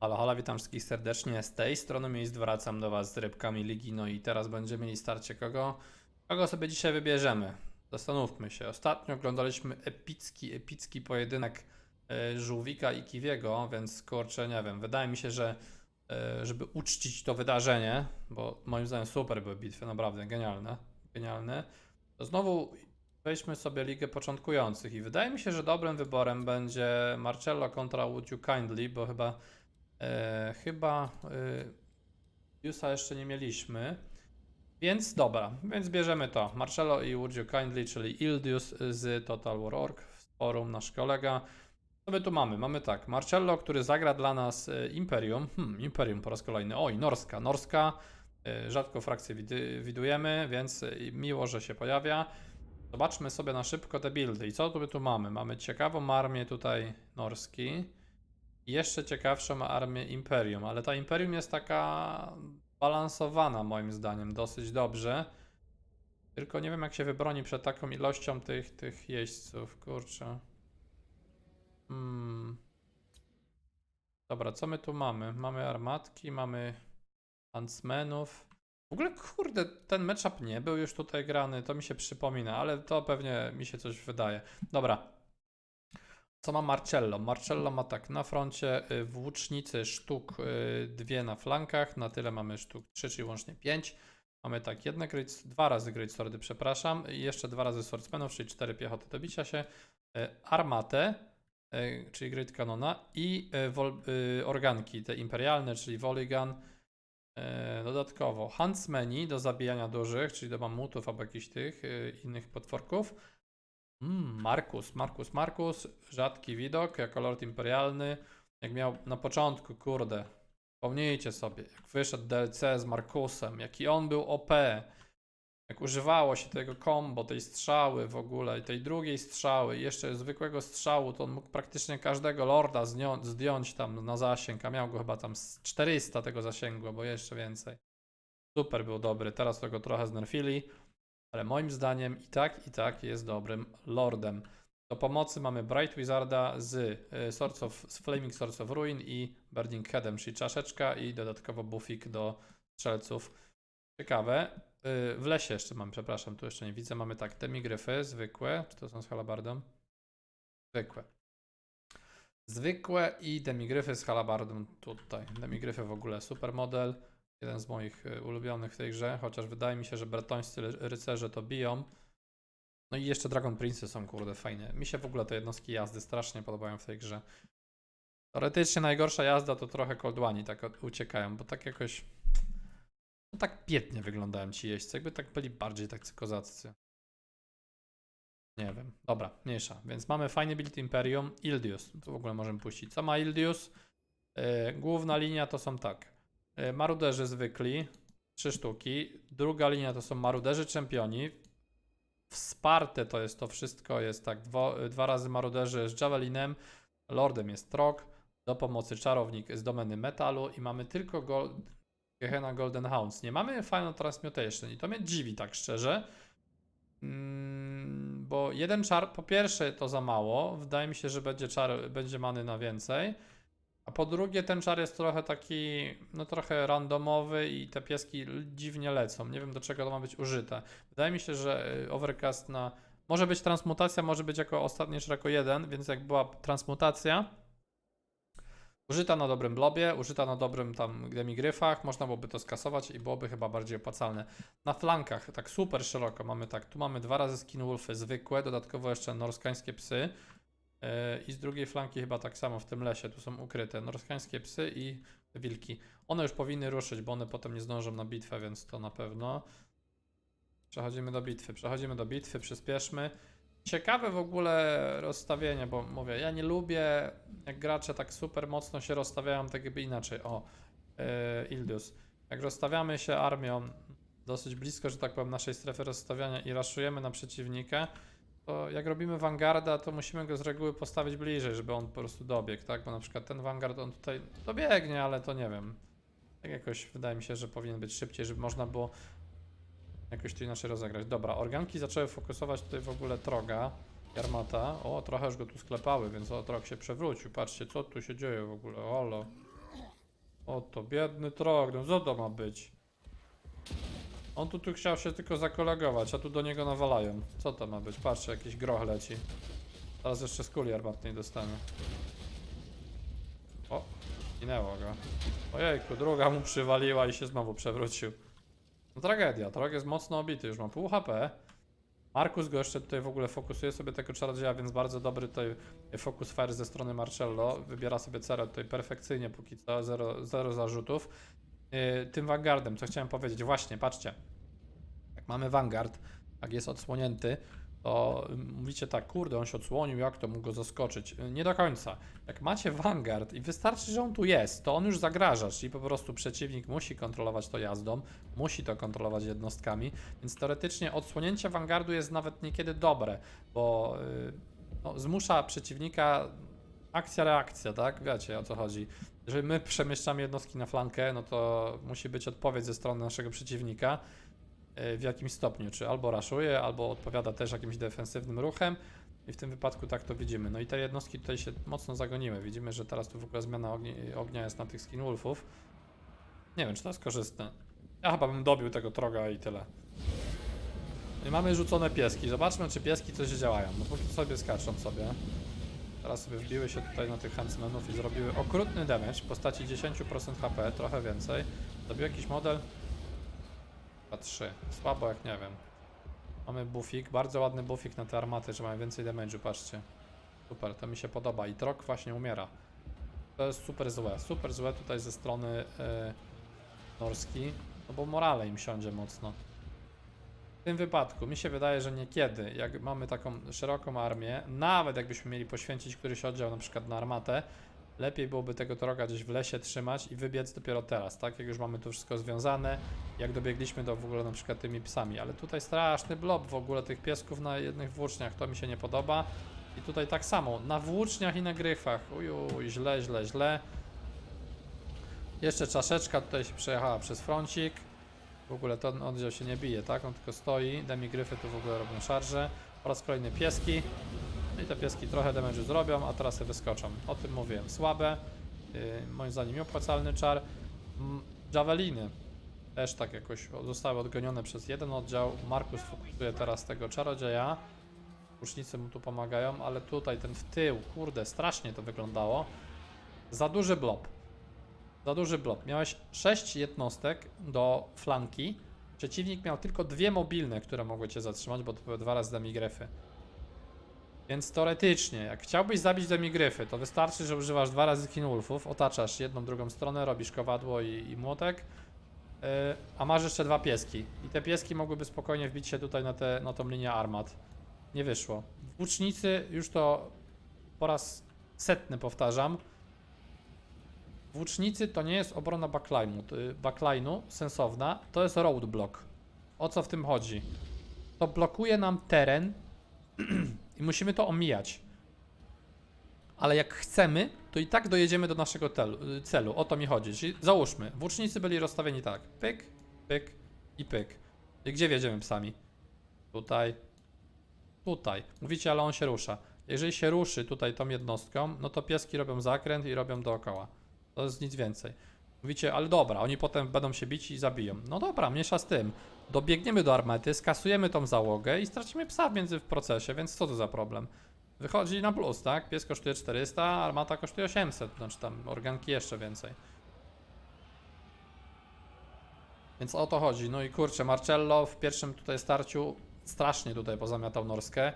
Halo, halo, witam wszystkich serdecznie. Z tej strony miejsc wracam do Was z rybkami ligi. No i teraz będziemy mieli starcie kogo? Kogo sobie dzisiaj wybierzemy? Zastanówmy się. Ostatnio oglądaliśmy epicki, epicki pojedynek e, Żółwika i Kiwiego, więc kurczę, nie wiem. Wydaje mi się, że e, żeby uczcić to wydarzenie, bo moim zdaniem super były bitwy, naprawdę genialne, genialne, to znowu weźmy sobie ligę początkujących i wydaje mi się, że dobrym wyborem będzie Marcello kontra Would You Kindly, bo chyba E, chyba e, Jusa jeszcze nie mieliśmy. Więc dobra, więc bierzemy to. Marcello i Would You Kindly, czyli Ildius z Total War Org, forum, nasz kolega. Co my tu mamy? Mamy tak, Marcello, który zagra dla nas e, Imperium. Hmm, Imperium po raz kolejny. Oj, Norska. Norska, e, rzadko frakcję widujemy, więc e, miło, że się pojawia. Zobaczmy sobie na szybko te buildy. I co tu tu mamy? Mamy ciekawą armię tutaj Norski. Jeszcze ciekawszą armię Imperium, ale ta Imperium jest taka balansowana moim zdaniem dosyć dobrze. Tylko nie wiem jak się wybroni przed taką ilością tych, tych jeźdźców, kurczę. Hmm. Dobra, co my tu mamy? Mamy armatki, mamy huntsmenów. W ogóle, kurde, ten matchup nie był już tutaj grany, to mi się przypomina, ale to pewnie mi się coś wydaje. Dobra, co ma Marcello? Marcello ma tak na froncie y, włócznicy sztuk y, dwie na flankach, na tyle mamy sztuk trzy, czyli łącznie pięć. Mamy tak jedne great, dwa razy Great Swordy, przepraszam, i jeszcze dwa razy Swordsmanów, czyli cztery piechoty do bicia się, y, armatę, czyli Great Canona i organki, te imperialne, czyli Voligan. Dodatkowo Huntsmeni do zabijania dużych, czyli do mamutów albo jakichś tych innych potworków. Mm, Markus, Markus, Markus, rzadki widok jako Lord Imperialny. Jak miał na początku, kurde, pomnijcie sobie, jak wyszedł DLC z Markusem, jaki on był OP, jak używało się tego combo, tej strzały w ogóle tej drugiej strzały jeszcze zwykłego strzału, to on mógł praktycznie każdego Lorda zdjąć, tam na zasięg, a miał go chyba tam z 400 tego zasięgu, albo jeszcze więcej. Super był dobry, teraz to go trochę znerfili. Ale moim zdaniem i tak, i tak jest dobrym lordem. Do pomocy mamy Bright Wizarda z, y, Swords of, z Flaming Swords of Ruin i Burning Headem, czyli czaszeczka i dodatkowo buffik do strzelców. Ciekawe. Y, W lesie jeszcze mam, przepraszam, tu jeszcze nie widzę. Mamy tak, demigryfy zwykłe. Czy to są z halabardą? Zwykłe. Zwykłe i demigryfy z halabardą tutaj. Demigryfy w ogóle super model. Jeden z moich y, ulubionych w tej grze, chociaż wydaje mi się, że bretońscy ry- rycerze to biją. No i jeszcze Dragon Prince są kurde fajne. Mi się w ogóle te jednostki jazdy strasznie podobają w tej grze. Teoretycznie najgorsza jazda to trochę Cold One tak uciekają, bo tak jakoś no tak pięknie wyglądają ci jeźdźcy, jakby tak byli bardziej tacy kozaccy. Nie wiem. Dobra, mniejsza. Więc mamy fajny build Imperium. Ildius. To w ogóle możemy puścić. Co ma Ildius? Yy, główna linia to są tak. Yy, maruderzy zwykli. Trzy sztuki. Druga linia to są maruderzy czempioni. Wsparte to jest to wszystko. Jest tak. Dwo, dwa razy maruderzy z Javelinem. Lordem jest Trok. Do pomocy czarownik z domeny metalu. I mamy tylko gold, Gehenna Golden Hounds. Nie mamy Final Transmutation. I to mnie dziwi tak szczerze. Mm, bo jeden czar, po pierwsze to za mało, wydaje mi się, że będzie czar, będzie many na więcej, a po drugie ten czar jest trochę taki, no trochę randomowy i te pieski dziwnie lecą, nie wiem do czego to ma być użyte. Wydaje mi się, że y, Overcast na, może być transmutacja, może być jako ostatni czar jako jeden, więc jak była transmutacja, użyta na dobrym blobie, użyta na dobrym tam demigryfach, można byłoby to skasować i byłoby chyba bardziej opłacalne. Na flankach, tak super szeroko mamy tak, tu mamy dwa razy skin wolfy zwykłe, dodatkowo jeszcze norskańskie psy i z drugiej flanki chyba tak samo w tym lesie, tu są ukryte norskańskie psy i wilki. One już powinny ruszyć, bo one potem nie zdążą na bitwę, więc to na pewno. Przechodzimy do bitwy, przechodzimy do bitwy, przyspieszmy. Ciekawe w ogóle rozstawienie, bo mówię, ja nie lubię jak gracze tak super mocno się rozstawiają, tak jakby inaczej. O, yy, Ildius. Jak rozstawiamy się armią dosyć blisko, że tak powiem, naszej strefy rozstawiania i raszujemy na przeciwnika, to jak robimy Vanguarda, to musimy go z reguły postawić bliżej, żeby on po prostu dobiegł, tak? Bo na przykład ten Vanguard, on tutaj dobiegnie, ale to nie wiem. Tak jakoś wydaje mi się, że powinien być szybciej, żeby można było jakoś tu inaczej rozegrać. Dobra, organki zaczęły fokusować tutaj w ogóle Troga, Jarmata. O, trochę już go tu sklepały, więc o, Trog się przewrócił. Patrzcie, co tu się dzieje w ogóle. Olo. Oto biedny trog, no co to ma być? On tu, tu chciał się tylko zakolegować, a tu do niego nawalają. Co to ma być? Patrzcie, jakiś groch leci. Teraz jeszcze z kuli armatnej dostanę. O, minęło go. Ojejku, druga mu przywaliła i się znowu przewrócił. No tragedia, trog jest mocno obity, już ma pół HP. Markus go jeszcze tutaj w ogóle fokusuje sobie tego czarodzieja, więc bardzo dobry tutaj focus fire ze strony Marcello. Wybiera sobie cerę tutaj perfekcyjnie póki co, zero, zero zarzutów. Yy, tym Vanguardem, co chciałem powiedzieć, właśnie, patrzcie. Jak mamy Vanguard, jak jest odsłonięty, to mówicie tak, kurde, on się odsłonił, jak to mógł go zaskoczyć? Yy, Nie do końca. Jak macie Vanguard i wystarczy, że on tu jest, to on już zagraża, czyli po prostu przeciwnik musi kontrolować to jazdą, musi to kontrolować jednostkami, więc teoretycznie odsłonięcie Vanguardu jest nawet niekiedy dobre, bo yy, no, zmusza przeciwnika akcja, reakcja, tak? Wiecie o co chodzi. Jeżeli my przemieszczamy jednostki na flankę, no to musi być odpowiedź ze strony naszego przeciwnika yy, w jakimś stopniu, czy albo raszuje, albo odpowiada też jakimś defensywnym ruchem. I w tym wypadku tak to widzimy. No i te jednostki tutaj się mocno zagoniły. Widzimy, że teraz tu w ogóle zmiana ognia, ognia jest na tych skinwolfów. Nie wiem, czy to jest korzystne. Ja chyba bym dobił tego troga i tyle. I mamy rzucone pieski. Zobaczmy, czy pieski coś działają. No póki sobie skaczą sobie. Teraz sobie wbiły się tutaj na tych huntsmenów i zrobiły okrutny damage w postaci 10% HP, trochę więcej. Zrobił jakiś model? Chyba 3. Słabo jak nie wiem. Mamy buffik, bardzo ładny buffik na te armaty, że mają więcej damage'u, patrzcie. Super, to mi się podoba i trok właśnie umiera. To jest super złe, super złe tutaj ze strony e, Norski, no bo morale im siądzie mocno. Tym wypadku mi się wydaje, że niekiedy, jak mamy taką szeroką armię, nawet jakbyśmy mieli poświęcić któryś oddział na przykład na armatę, lepiej byłoby tego troga gdzieś w lesie trzymać i wybiec dopiero teraz, tak? Jak już mamy to wszystko związane, jak dobiegliśmy do w ogóle na przykład tymi psami, ale tutaj straszny blob w ogóle tych piesków na jednych włóczniach, to mi się nie podoba. I tutaj tak samo, na włóczniach i na gryfach, ujuj, źle, źle, źle. Jeszcze czaszeczka tutaj się przejechała przez froncik. W ogóle ten oddział się nie bije, tak? On tylko stoi. Demigryfy tu w ogóle robią szarże. Po raz kolejny pieski. No i te pieski trochę damage'u zrobią, a teraz sobie wyskoczą. O tym mówiłem. Słabe. Yy, moim zdaniem nieopłacalny czar. Javeliny. Też tak jakoś zostały odgonione przez jeden oddział. Markus fokusuje teraz tego czarodzieja. Łucznicy mu tu pomagają, ale tutaj ten w tył, kurde, strasznie to wyglądało. Za duży blob. Za duży blok. Miałeś 6 jednostek do flanki. Przeciwnik miał tylko dwie mobilne, które mogły cię zatrzymać, bo to były dwa razy demigryfy. Więc teoretycznie, jak chciałbyś zabić demigryfy, to wystarczy, że używasz dwa razy kinwolfów, otaczasz jedną, drugą stronę, robisz kowadło i, i młotek, yy, a masz jeszcze dwa pieski. I te pieski mogłyby spokojnie wbić się tutaj na, te, na tą linię armat. Nie wyszło. Włócznicy, już to po raz setny powtarzam, Włócznicy to nie jest obrona backline'u, backline'u sensowna, to jest roadblock. O co w tym chodzi? To blokuje nam teren i musimy to omijać. Ale jak chcemy, to i tak dojedziemy do naszego telu, celu. O to mi chodzi. Czyli załóżmy, włócznicy byli rozstawieni tak. Pyk, pyk i pyk. I gdzie wjedziemy psami? Tutaj. Tutaj. Mówicie, ale on się rusza. Jeżeli się ruszy tutaj tą jednostką, no to pieski robią zakręt i robią dookoła. To jest nic więcej. Mówicie, ale dobra, oni potem będą się bić i zabiją. No dobra, mniejsza z tym. Dobiegniemy do armety, skasujemy tą załogę i stracimy psa w między w procesie, więc co to za problem? Wychodzi na plus, tak? Pies kosztuje 400, armata kosztuje 800, znaczy tam organki jeszcze więcej. Więc o to chodzi. No i kurczę, Marcello w pierwszym tutaj starciu strasznie tutaj pozamiatał Norskę.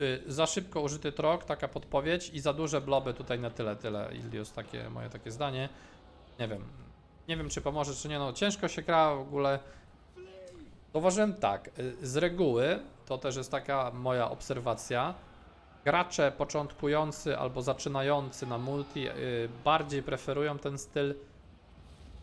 Y, za szybko użyty trok, taka podpowiedź i za duże bloby tutaj na tyle, tyle. Ilius, takie moje takie zdanie. Nie wiem. Nie wiem, czy pomoże, czy nie. No, ciężko się gra w ogóle. Zauważyłem tak, y, z reguły, to też jest taka moja obserwacja, gracze początkujący albo zaczynający na multi y, bardziej preferują ten styl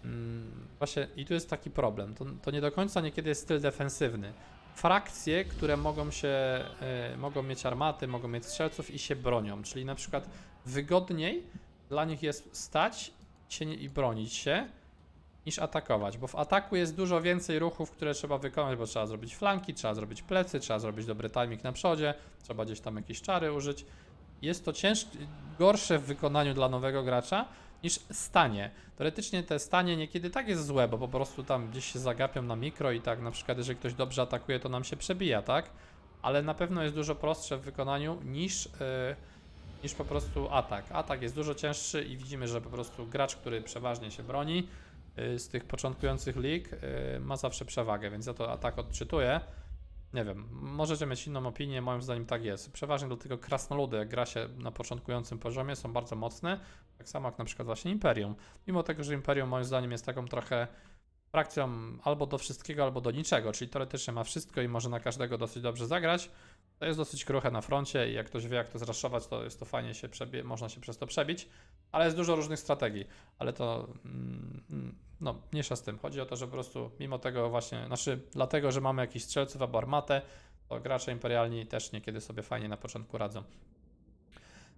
mm, właśnie i tu jest taki problem, to, to nie do końca niekiedy jest styl defensywny. Frakcje, które mogą się, y, mogą mieć armaty, mogą mieć strzelców i się bronią, czyli na przykład wygodniej dla nich jest stać się i bronić się, niż atakować, bo w ataku jest dużo więcej ruchów, które trzeba wykonać, bo trzeba zrobić flanki, trzeba zrobić plecy, trzeba zrobić dobry timing na przodzie, trzeba gdzieś tam jakieś czary użyć. Jest to ciężkie, gorsze w wykonaniu dla nowego gracza, niż stanie. Teoretycznie te stanie niekiedy tak jest złe, bo po prostu tam gdzieś się zagapią na mikro i tak na przykład jeżeli ktoś dobrze atakuje, to nam się przebija, tak? Ale na pewno jest dużo prostsze w wykonaniu niż, yy, niż po prostu atak. Atak jest dużo cięższy i widzimy, że po prostu gracz, który przeważnie się broni yy, z tych początkujących lig yy, ma zawsze przewagę, więc ja to atak odczytuję. Nie wiem, możecie mieć inną opinię, moim zdaniem tak jest. Przeważnie do tego krasnoludy, jak gra się na początkującym poziomie, są bardzo mocne, tak samo jak na przykład właśnie Imperium. Mimo tego, że Imperium moim zdaniem jest taką trochę frakcją albo do wszystkiego, albo do niczego, czyli teoretycznie ma wszystko i może na każdego dosyć dobrze zagrać, to jest dosyć kruche na froncie i jak ktoś wie jak to zraszować, to jest to fajnie się przebie, można się przez to przebić, ale jest dużo różnych strategii, ale to mm, mm, no mniejsza z tym. Chodzi o to, że po prostu mimo tego właśnie, znaczy dlatego, że mamy jakichś strzelców albo armatę, to gracze imperialni też niekiedy sobie fajnie na początku radzą.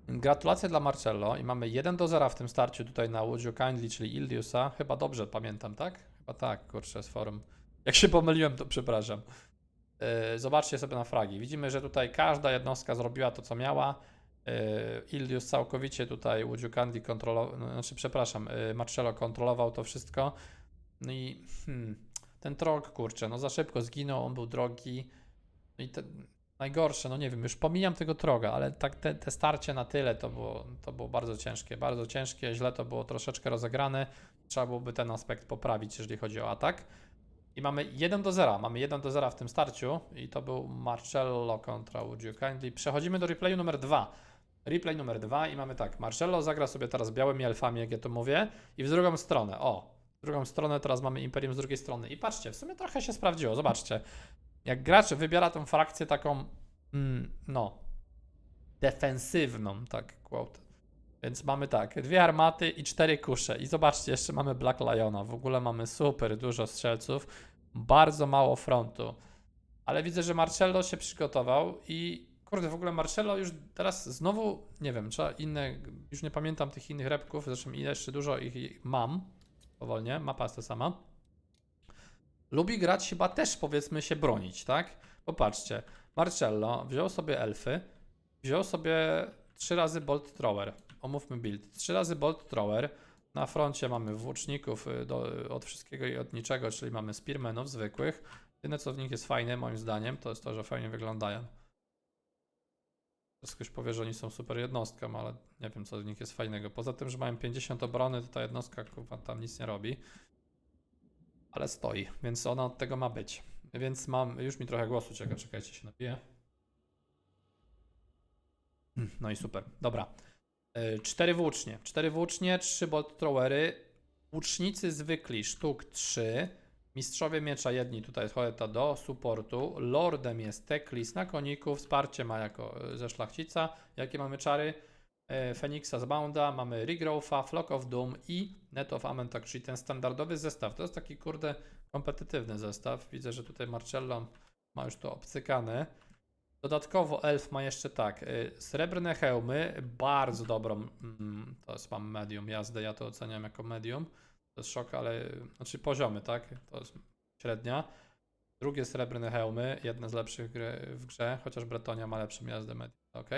Gratulacje dla Marcello i mamy 1 do 0 w tym starciu tutaj na You Kindly, czyli Ildiusa. Chyba dobrze pamiętam, tak? Chyba tak, kurczę, z forum. Jak się pomyliłem, to przepraszam. Yy, Zobaczcie sobie na fragi. Widzimy, że tutaj każda jednostka zrobiła to, co miała. Yy, Ildius całkowicie tutaj Kindly kontrolował, no, znaczy przepraszam, yy, Marcello kontrolował to wszystko. No i hmm, ten trog, kurczę, no za szybko zginął, on był drogi. No i te, najgorsze, no nie wiem, już pomijam tego troga, ale tak te, te starcie na tyle to było, to było bardzo ciężkie, bardzo ciężkie, źle to było troszeczkę rozegrane. Trzeba byłoby ten aspekt poprawić, jeżeli chodzi o atak. I mamy 1 do 0, mamy 1 do 0 w tym starciu i to był Marcello kontra Would You Kindly. Przechodzimy do replayu numer 2. Replay numer 2 i mamy tak, Marcello zagra sobie teraz białymi elfami, jak ja to mówię, i w drugą stronę, o, w drugą stronę teraz mamy Imperium z drugiej strony. I patrzcie, w sumie trochę się sprawdziło, zobaczcie. Jak gracz wybiera tą frakcję taką, mm, no, defensywną, tak, quote. Więc mamy tak, dwie armaty i cztery kusze. I zobaczcie, jeszcze mamy Black Liona. W ogóle mamy super dużo strzelców, bardzo mało frontu. Ale widzę, że Marcello się przygotował i kurde, w ogóle Marcello już teraz znowu, nie wiem, trzeba inne, już nie pamiętam tych innych repków, zresztą jeszcze dużo ich mam, powolnie, mapa jest sama. Lubi grać chyba też powiedzmy się bronić, tak? Popatrzcie, Marcello wziął sobie elfy, wziął sobie trzy razy Bolt Thrower. Omówmy build. Trzy razy Bolt Thrower. Na froncie mamy włóczników y, do, od wszystkiego i od niczego, czyli mamy spearmenów zwykłych. Jedyne co w nich jest fajne, moim zdaniem, to jest to, że fajnie wyglądają. Teraz ktoś powie, że oni są super jednostką, ale nie wiem, co z nich jest fajnego. Poza tym, że mają 50 obrony, to ta jednostka kurwa, tam nic nie robi. Ale stoi, więc ona od tego ma być. Więc mam, już mi trochę głosu czeka, czekajcie, się napiję. Mm, No i super, dobra. Y, Cztery włócznie, cztery włócznie, trzy bolt throwery, łucznicy zwykli, sztuk 3, mistrzowie miecza jedni, tutaj jest Hoeta do supportu, lordem jest Teklis na koniku, wsparcie ma jako y, ze szlachcica, jakie mamy czary, y, Feniksa z Bounda, mamy Regrowtha, Flock of Doom i Net of Amentok, czyli ten standardowy zestaw, to jest taki kurde kompetytywny zestaw, widzę, że tutaj Marcello ma już to obcykane. Dodatkowo elf ma jeszcze tak, y, srebrne hełmy, bardzo dobrą, mm, to jest mam medium jazdę, ja to oceniam jako medium, to jest szok, ale, znaczy poziomy, tak, to jest średnia. Drugie srebrne hełmy, jedne z lepszych gry, w grze, chociaż Bretonia ma lepszą jazdę medium, ok.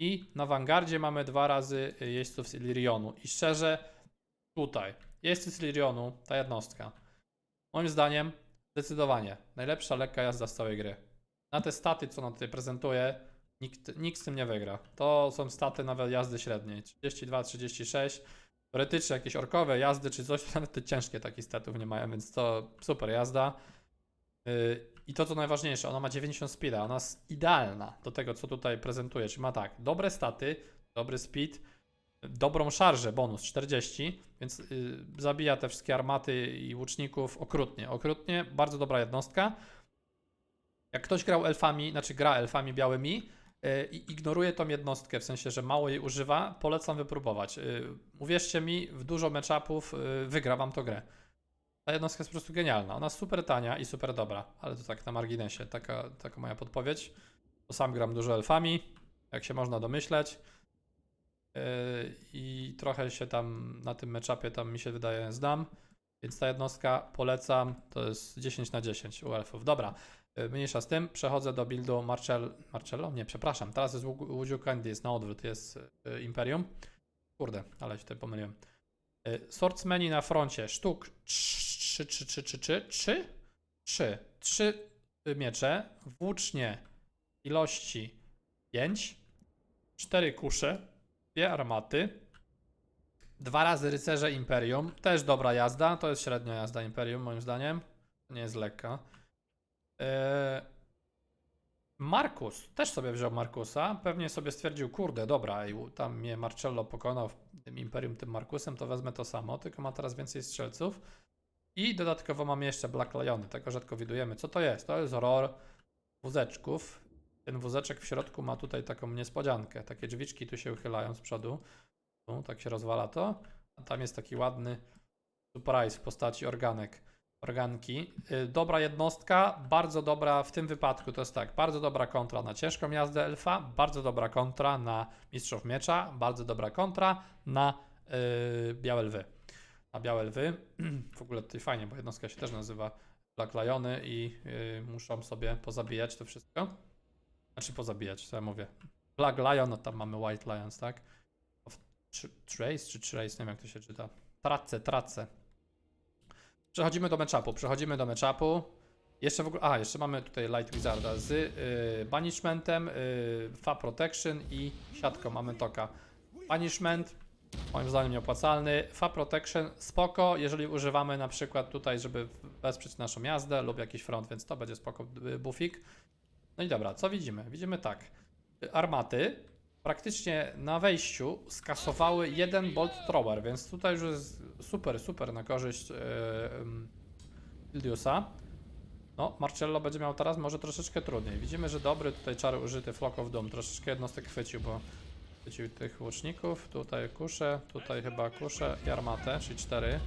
I na Vanguardzie mamy dwa razy jeźdźców z Illyrionu i szczerze, tutaj, jeźdźcy z Illyrionu, ta jednostka, moim zdaniem, zdecydowanie, najlepsza lekka jazda z całej gry na te staty, co ona tutaj prezentuje, nikt, nikt z tym nie wygra. To są staty nawet jazdy średniej. 32, 36. Teoretycznie jakieś orkowe jazdy czy coś, nawet te ciężkie takich statów nie mają, więc to super jazda. Yy, I to co najważniejsze, ona ma 90 speeda, ona jest idealna do tego, co tutaj prezentuje. Czyli ma tak, dobre staty, dobry speed, dobrą szarżę, bonus 40, więc yy, zabija te wszystkie armaty i łuczników okrutnie. Okrutnie, bardzo dobra jednostka. Jak ktoś grał elfami, znaczy gra elfami białymi yy, i ignoruje tą jednostkę, w sensie, że mało jej używa, polecam wypróbować. Yy, uwierzcie mi, w dużo matchupów yy, wygra wam to grę. Ta jednostka jest po prostu genialna. Ona jest super tania i super dobra, ale to tak na marginesie, taka, taka moja podpowiedź. Bo sam gram dużo elfami, jak się można domyśleć. Yy, I trochę się tam na tym matchupie tam mi się wydaje zdam. Więc ta jednostka polecam, to jest 10 na 10 u elfów. Dobra, mniejsza z tym, przechodzę do buildu Marcel, Marcello? Nie, przepraszam, teraz jest You Kindly, jest na odwrót, jest yy, Imperium. Kurde, ale się tutaj pomyliłem. Y, Swordsmeni na froncie, sztuk 3, 3, 3, 3, 3, 3, 3, 3 miecze, włócznie ilości 5, 4 kusze, dwie armaty, dwa razy rycerze Imperium, też dobra jazda, to jest średnia jazda Imperium moim zdaniem, nie jest lekka. Eee, Markus, też sobie wziął Markusa, pewnie sobie stwierdził, kurde, dobra, i tam mnie Marcello pokonał w tym Imperium tym Markusem, to wezmę to samo, tylko ma teraz więcej strzelców. I dodatkowo mamy jeszcze Black Liony, tego rzadko widujemy. Co to jest? To jest ror wózeczków. Ten wózeczek w środku ma tutaj taką niespodziankę. Takie drzwiczki tu się uchylają z przodu. Tu, tak się rozwala to. A tam jest taki ładny surprise w postaci organek. Organki. Y, Dobra jednostka, bardzo dobra w tym wypadku to jest tak, bardzo dobra kontra na ciężką jazdę elfa, bardzo dobra kontra na mistrzów miecza, bardzo dobra kontra na yy, białe lwy. Na białe lwy. W ogóle tutaj fajnie, bo jednostka się też nazywa Black Liony i yy, muszą sobie pozabijać to wszystko. Znaczy pozabijać, co ja mówię. Black Lion, no tam mamy White Lions, tak? Trace czy Trace, nie wiem jak to się czyta. Trace, trace. Przechodzimy do matchupu, przechodzimy do matchupu. Jeszcze w ogóle, a jeszcze mamy tutaj Light Wizarda z y, Banishmentem, y, Fa Protection i siatką mamy toka. Banishment, moim zdaniem nieopłacalny. Fa Protection, spoko, jeżeli używamy na przykład tutaj, żeby wesprzeć naszą jazdę lub jakiś front, więc to będzie spoko y, buffik. No i dobra, co widzimy? Widzimy tak. Armaty praktycznie na wejściu skasowały jeden Bolt Thrower, więc tutaj już jest super, super na korzyść yy, Ildiusa. No, Marcello będzie miał teraz może troszeczkę trudniej. Widzimy, że dobry tutaj czar użyty Flock of Doom. Troszeczkę jednostek chwycił, bo chwycił tych łuczników. Tutaj kusze, tutaj chyba kusze i armatę, czyli cztery.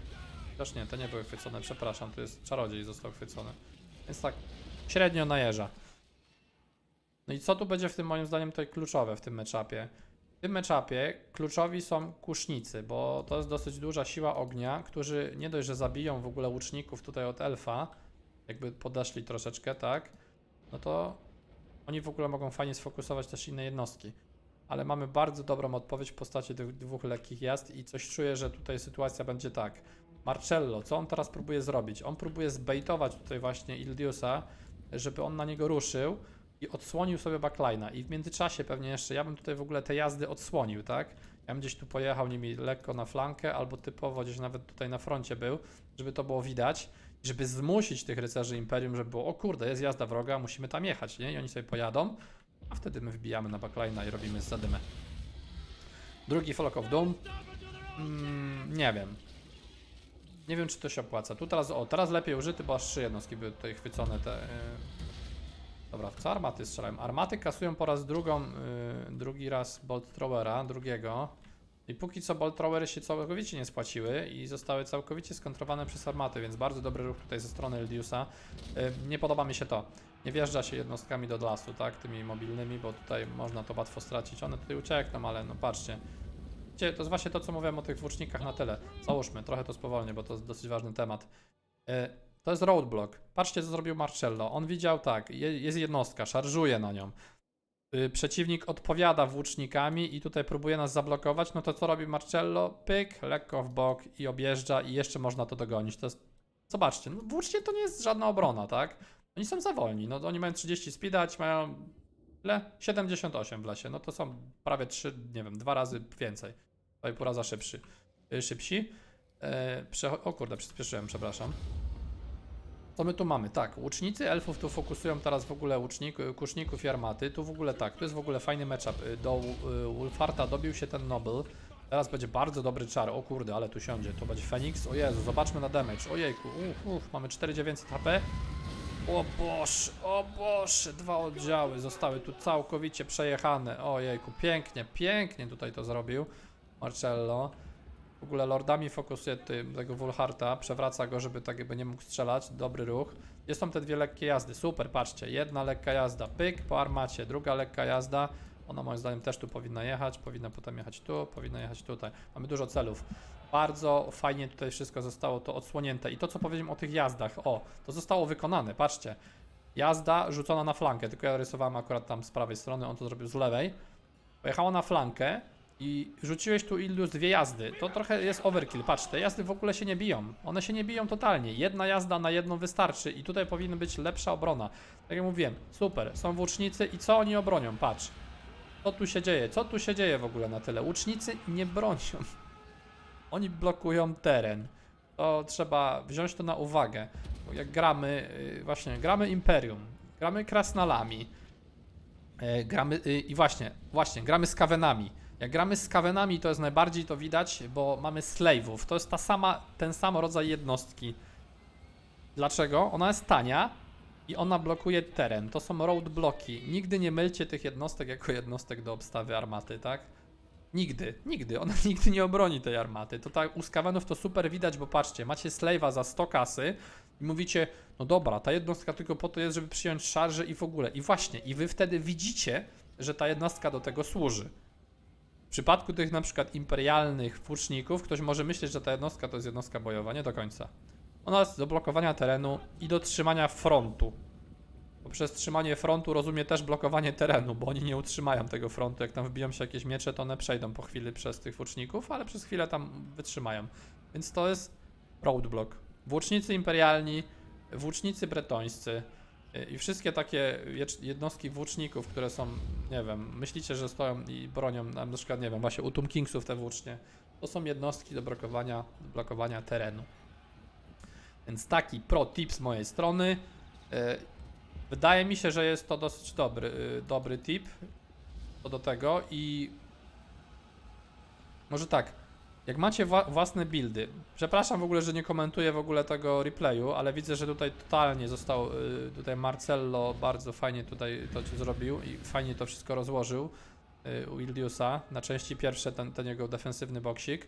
Też nie, te nie były chwycone, przepraszam, tu jest czarodziej został chwycony. Więc tak średnio najeża. No i co tu będzie w tym moim zdaniem tutaj kluczowe w tym meczapie? W tym meczapie kluczowi są kusznicy, bo to jest dosyć duża siła ognia, którzy nie dość, że zabiją w ogóle łuczników tutaj od elfa, jakby podeszli troszeczkę, tak? No to oni w ogóle mogą fajnie sfokusować też inne jednostki. Ale mamy bardzo dobrą odpowiedź w postaci tych dwóch lekkich jazd i coś czuję, że tutaj sytuacja będzie tak. Marcello, co on teraz próbuje zrobić? On próbuje zbejtować tutaj właśnie Ildiusa, żeby on na niego ruszył i odsłonił sobie backline'a i w międzyczasie pewnie jeszcze, ja bym tutaj w ogóle te jazdy odsłonił, tak? Ja bym gdzieś tu pojechał nimi lekko na flankę, albo typowo gdzieś nawet tutaj na froncie był, żeby to było widać, żeby zmusić tych rycerzy Imperium, żeby było, o kurde, jest jazda wroga, musimy tam jechać, nie? I oni sobie pojadą, a wtedy my wbijamy na backline'a i robimy zadymę. Drugi Flock of Doom. Mm, nie wiem. Nie wiem, czy to się opłaca. Tu teraz, o, teraz lepiej użyty, bo aż trzy jednostki były tutaj chwycone te... Yy... Dobra, co armaty strzelają? Armaty kasują po raz drugą, yy, drugi raz Bolt Throwera, drugiego. I póki co Bolt Throwery się całkowicie nie spłaciły i zostały całkowicie skontrowane przez armaty, więc bardzo dobry ruch tutaj ze strony Eldiusa. Yy, nie podoba mi się to. Nie wjeżdża się jednostkami do lasu, tak, tymi mobilnymi, bo tutaj można to łatwo stracić. One tutaj uciekną, ale no patrzcie. Wiecie, To jest właśnie to, co mówiłem o tych włócznikach na tyle. Załóżmy, trochę to spowolnię, bo to jest dosyć ważny temat. Yy, to jest roadblock. Patrzcie, co zrobił Marcello. On widział tak, je, jest jednostka, szarżuje na nią. Y, Przeciwnik odpowiada włócznikami i tutaj próbuje nas zablokować. No to co robi Marcello? Pyk, lekko w bok i objeżdża i jeszcze można to dogonić. To jest... Zobaczcie, no włócznie to nie jest żadna obrona, tak? Oni są za wolni. No oni mają 30 speeda, mają ile? 78 w lesie. No to są prawie 3, nie wiem, dwa razy więcej. I pół raza szybszy. y, Szybsi. E, przecho- o kurde, przyspieszyłem, przepraszam. Co my tu mamy? Tak, łucznicy elfów tu fokusują teraz w ogóle łucznik, kuszników i armaty. Tu w ogóle tak, tu jest w ogóle fajny matchup. Y, Do y, Wolfarta dobił się ten Noble. Teraz będzie bardzo dobry czar. O kurde, ale tu siądzie. To będzie Fenix. O Jezu, zobaczmy na damage. Ojejku, uff, uff, mamy 4900 HP. O Boże, o Boże, dwa oddziały zostały tu całkowicie przejechane. Ojejku, pięknie, pięknie tutaj to zrobił Marcello. W ogóle lordami fokusuje tego Wolharta, przewraca go, żeby tak jakby nie mógł strzelać. Dobry ruch. Jest tam te dwie lekkie jazdy. Super, patrzcie. Jedna lekka jazda, pyk po armacie, druga lekka jazda. Ona moim zdaniem też tu powinna jechać, powinna potem jechać tu, powinna jechać tutaj. Mamy dużo celów. Bardzo fajnie tutaj wszystko zostało to odsłonięte. I to, co powiedziałem o tych jazdach, o, to zostało wykonane, patrzcie. Jazda rzucona na flankę, tylko ja rysowałem akurat tam z prawej strony, on to zrobił z lewej. Pojechała na flankę, i rzuciłeś tu Ilius dwie jazdy, to trochę jest overkill. Patrz, te jazdy w ogóle się nie biją. One się nie biją totalnie. Jedna jazda na jedną wystarczy i tutaj powinna być lepsza obrona. Tak jak mówiłem, super, są włócznicy i co oni obronią? Patrz. Co tu się dzieje? Co tu się dzieje w ogóle na tyle? Łucznicy nie bronią. Oni blokują teren. To trzeba wziąć to na uwagę. Bo jak gramy, yy, właśnie, gramy Imperium, gramy Krasnalami, yy, gramy, yy, i właśnie, właśnie, gramy z Kawenami. Jak gramy z Kawenami, to jest najbardziej to widać, bo mamy Slave'ów. To jest ta sama, ten sam rodzaj jednostki. Dlaczego? Ona jest tania i ona blokuje teren. To są roadblocki. Nigdy nie mylcie tych jednostek jako jednostek do obstawy armaty, tak? Nigdy, nigdy. Ona nigdy nie obroni tej armaty. To tak u Skavenów to super widać, bo patrzcie, macie Slave'a za 100 kasy i mówicie, no dobra, ta jednostka tylko po to jest, żeby przyjąć szarże i w ogóle. I właśnie, i wy wtedy widzicie, że ta jednostka do tego służy. Przypadku tych na przykład imperialnych włóczników, ktoś może myśleć, że ta jednostka to jest jednostka bojowa, nie do końca. Ona jest do blokowania terenu i do trzymania frontu. Poprzez trzymanie frontu rozumie też blokowanie terenu, bo oni nie utrzymają tego frontu. Jak tam wbiją się jakieś miecze, to one przejdą po chwili przez tych włóczników, ale przez chwilę tam wytrzymają. Więc to jest roadblock. Włócznicy imperialni, włócznicy bretońscy i wszystkie takie jednostki włóczników, które są, nie wiem, myślicie, że stoją i bronią, na przykład, nie wiem, właśnie u Tomb Kingsów te włócznie, to są jednostki do blokowania, do blokowania terenu. Więc taki pro tip z mojej strony. Y, Wydaje mi się, że jest to dosyć dobry, y, dobry tip co do tego i może tak, jak macie własne buildy, przepraszam w ogóle, że nie komentuję w ogóle tego replayu, ale widzę, że tutaj totalnie został, y, tutaj Marcello bardzo fajnie tutaj to zrobił i fajnie to wszystko rozłożył y, u Ildiusa, na części pierwsze ten, ten jego defensywny boksik,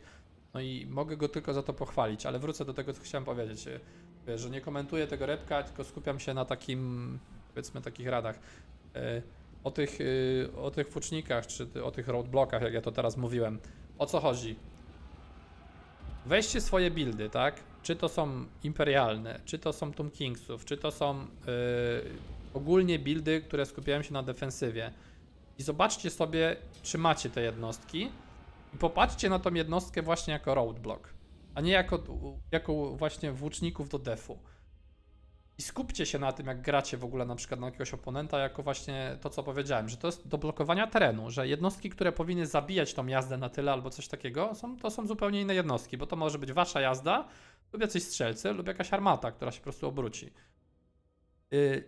no i mogę go tylko za to pochwalić, ale wrócę do tego, co chciałem powiedzieć. Y, że nie komentuję tego repka, tylko skupiam się na takim, powiedzmy, takich radach. E, O tych, y, o tych fucznikach, czy o tych roadblockach, jak ja to teraz mówiłem. O co chodzi? Weźcie swoje buildy, tak? Czy to są imperialne, czy to są Tomb Kingsów, czy to są y, ogólnie buildy, które skupiają się na defensywie. I zobaczcie sobie, czy macie te jednostki. I popatrzcie na tą jednostkę właśnie jako roadblock a nie jako, jako właśnie włóczników do defu. I skupcie się na tym, jak gracie w ogóle na przykład na jakiegoś oponenta, jako właśnie to, co powiedziałem, że to jest do blokowania terenu, że jednostki, które powinny zabijać tą jazdę na tyle albo coś takiego, są, to są zupełnie inne jednostki, bo to może być wasza jazda, lub jacyś strzelcy, lub jakaś armata, która się po prostu obróci. Yy,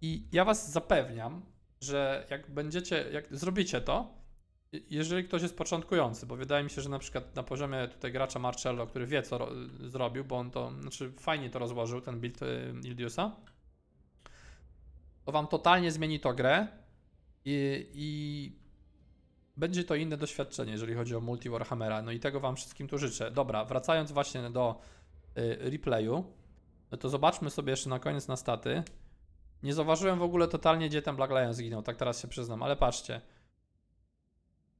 I ja was zapewniam, że jak będziecie, jak zrobicie to, jeżeli ktoś jest początkujący, bo wydaje mi się, że na przykład na poziomie tutaj gracza Marcello, który wie co ro- zrobił, bo on to, znaczy fajnie to rozłożył, ten build y, Ildiusa, to wam totalnie zmieni to grę i, i będzie to inne doświadczenie, jeżeli chodzi o multi Warhammera, no i tego wam wszystkim tu życzę. Dobra, wracając właśnie do y, replayu, no to zobaczmy sobie jeszcze na koniec na staty. Nie zauważyłem w ogóle totalnie, gdzie ten Black Lion zginął, tak teraz się przyznam, ale patrzcie.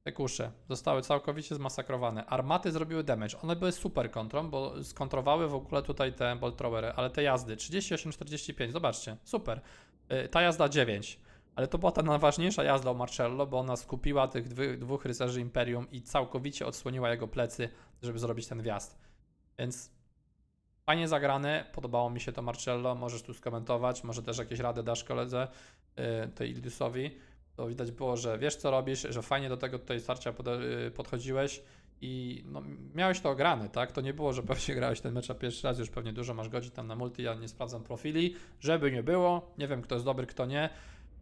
Te kusze zostały całkowicie zmasakrowane. Armaty zrobiły damage. One były super kontrą, bo skontrowały w ogóle tutaj te bolt ale te jazdy 38-45, zobaczcie, super. Y, Ta jazda 9, ale to była ta najważniejsza jazda u Marcello, bo ona skupiła tych dwóch rycerzy Imperium i całkowicie odsłoniła jego plecy, żeby zrobić ten wjazd. Więc fajnie zagrane, podobało mi się to Marcello, możesz tu skomentować, może też jakieś rady dasz koledze, y, tej Ildiusowi to widać było, że wiesz co robisz, że fajnie do tego tutaj starcia y, podchodziłeś i no, miałeś to ograne, tak? To nie było, że pewnie grałeś ten mecz pierwszy raz, już pewnie dużo masz godzin tam na multi, ja nie sprawdzam profili, żeby nie było, nie wiem kto jest dobry, kto nie.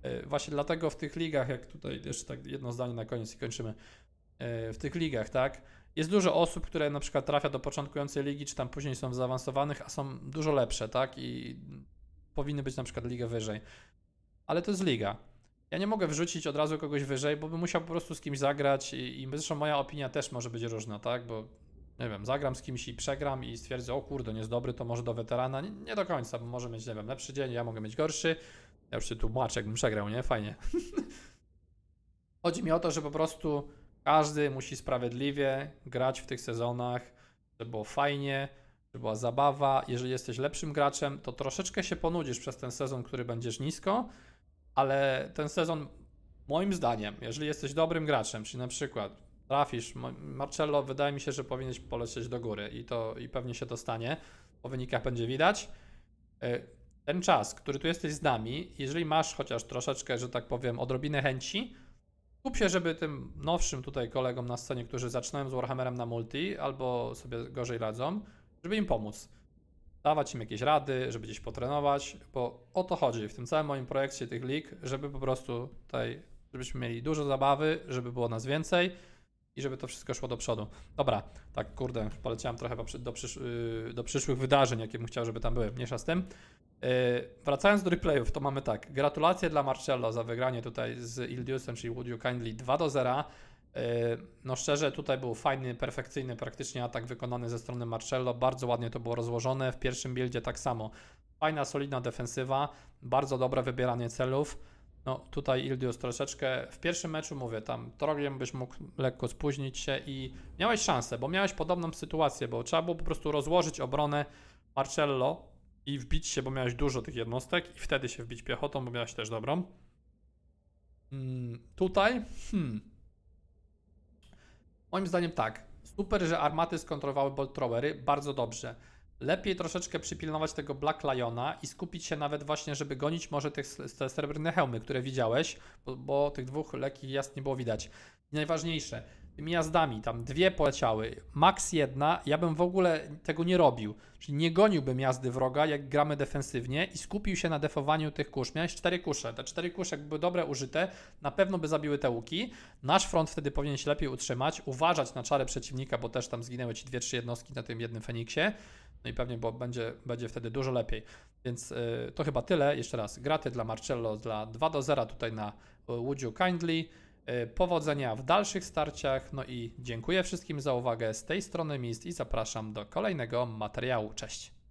Y, Właśnie dlatego w tych ligach, jak tutaj jeszcze tak jedno zdanie na koniec i kończymy, y, w tych ligach, tak? Jest dużo osób, które na przykład trafia do początkującej ligi, czy tam później są w zaawansowanych, a są dużo lepsze, tak? I powinny być na przykład ligę wyżej. Ale to jest liga. Ja nie mogę wrzucić od razu kogoś wyżej, bo bym musiał po prostu z kimś zagrać i, i zresztą moja opinia też może być różna, tak? Bo nie wiem, zagram z kimś i przegram i stwierdzę, o kurde, nie jest dobry, to może do weterana. Nie, nie do końca, bo może mieć, nie wiem, lepszy dzień, ja mogę mieć gorszy. Ja już się tłumaczę, jakbym przegrał, nie? Fajnie. Chodzi mi o to, że po prostu każdy musi sprawiedliwie grać w tych sezonach, żeby było fajnie, żeby była zabawa. Jeżeli jesteś lepszym graczem, to troszeczkę się ponudzisz przez ten sezon, który będziesz nisko, ale ten sezon, moim zdaniem, jeżeli jesteś dobrym graczem, czyli na przykład trafisz. Marcello, wydaje mi się, że powinieneś polecieć do góry i to i pewnie się to stanie. Po wynikach będzie widać. E, Ten czas, który tu jesteś z nami, jeżeli masz chociaż troszeczkę, że tak powiem, odrobinę chęci, kup się, żeby tym nowszym tutaj kolegom na scenie, którzy zaczynają z Warhammerem na multi albo sobie gorzej radzą, żeby im pomóc. Dawać im jakieś rady, żeby gdzieś potrenować, bo o to chodzi w tym całym moim projekcie tych lig, żeby po prostu tutaj, żebyśmy mieli dużo zabawy, żeby było nas więcej i żeby to wszystko szło do przodu. Dobra, tak kurde, poleciałem trochę do, przy- do, przysz, yy, do przyszłych wydarzeń, jakie bym chciał, żeby tam były, mniejsza z tym. Yy, wracając do replayów, to mamy tak, gratulacje dla Marcello za wygranie tutaj z Ildiusem, czyli Would You Kindly 2 do 0. Yy, No szczerze, tutaj był fajny, perfekcyjny praktycznie atak wykonany ze strony Marcello, bardzo ładnie to było rozłożone, w pierwszym buildzie tak samo. Fajna, solidna defensywa, bardzo dobre wybieranie celów. No tutaj Ildius troszeczkę w pierwszym meczu mówię, tam trogiem byś mógł lekko spóźnić się i miałeś szansę, bo miałeś podobną sytuację, bo trzeba było po prostu rozłożyć obronę Marcello i wbić się, bo miałeś dużo tych jednostek i wtedy się wbić piechotą, bo miałeś też dobrą. Mm, tutaj, hmm. Moim zdaniem tak. Super, że armaty skontrolowały bolt throwery, bardzo dobrze. Lepiej troszeczkę przypilnować tego Black Liona i skupić się nawet właśnie, żeby gonić może tych, te srebrne hełmy, które widziałeś, bo, bo tych dwóch lekkich jazd nie było widać. I najważniejsze, tymi tam dwie poleciały, max jedna, ja bym w ogóle tego nie robił. Czyli nie goniłbym jazdy wroga, jak gramy defensywnie i skupił się na defowaniu tych kusz. Miałeś cztery kusze, te cztery kusze jakby dobre użyte, na pewno by zabiły te łuki. Nasz front wtedy powinien się lepiej utrzymać, uważać na czary przeciwnika, bo też tam zginęły ci dwie, trzy jednostki na tym jednym Feniksie. No i pewnie bo będzie, będzie wtedy dużo lepiej. Więc y, to chyba tyle. Jeszcze raz, graty dla Marcello dla 2 do 0 tutaj na y, Would You Kindly. Y, Powodzenia w dalszych starciach. No i dziękuję wszystkim za uwagę z tej strony Mist i zapraszam do kolejnego materiału. Cześć.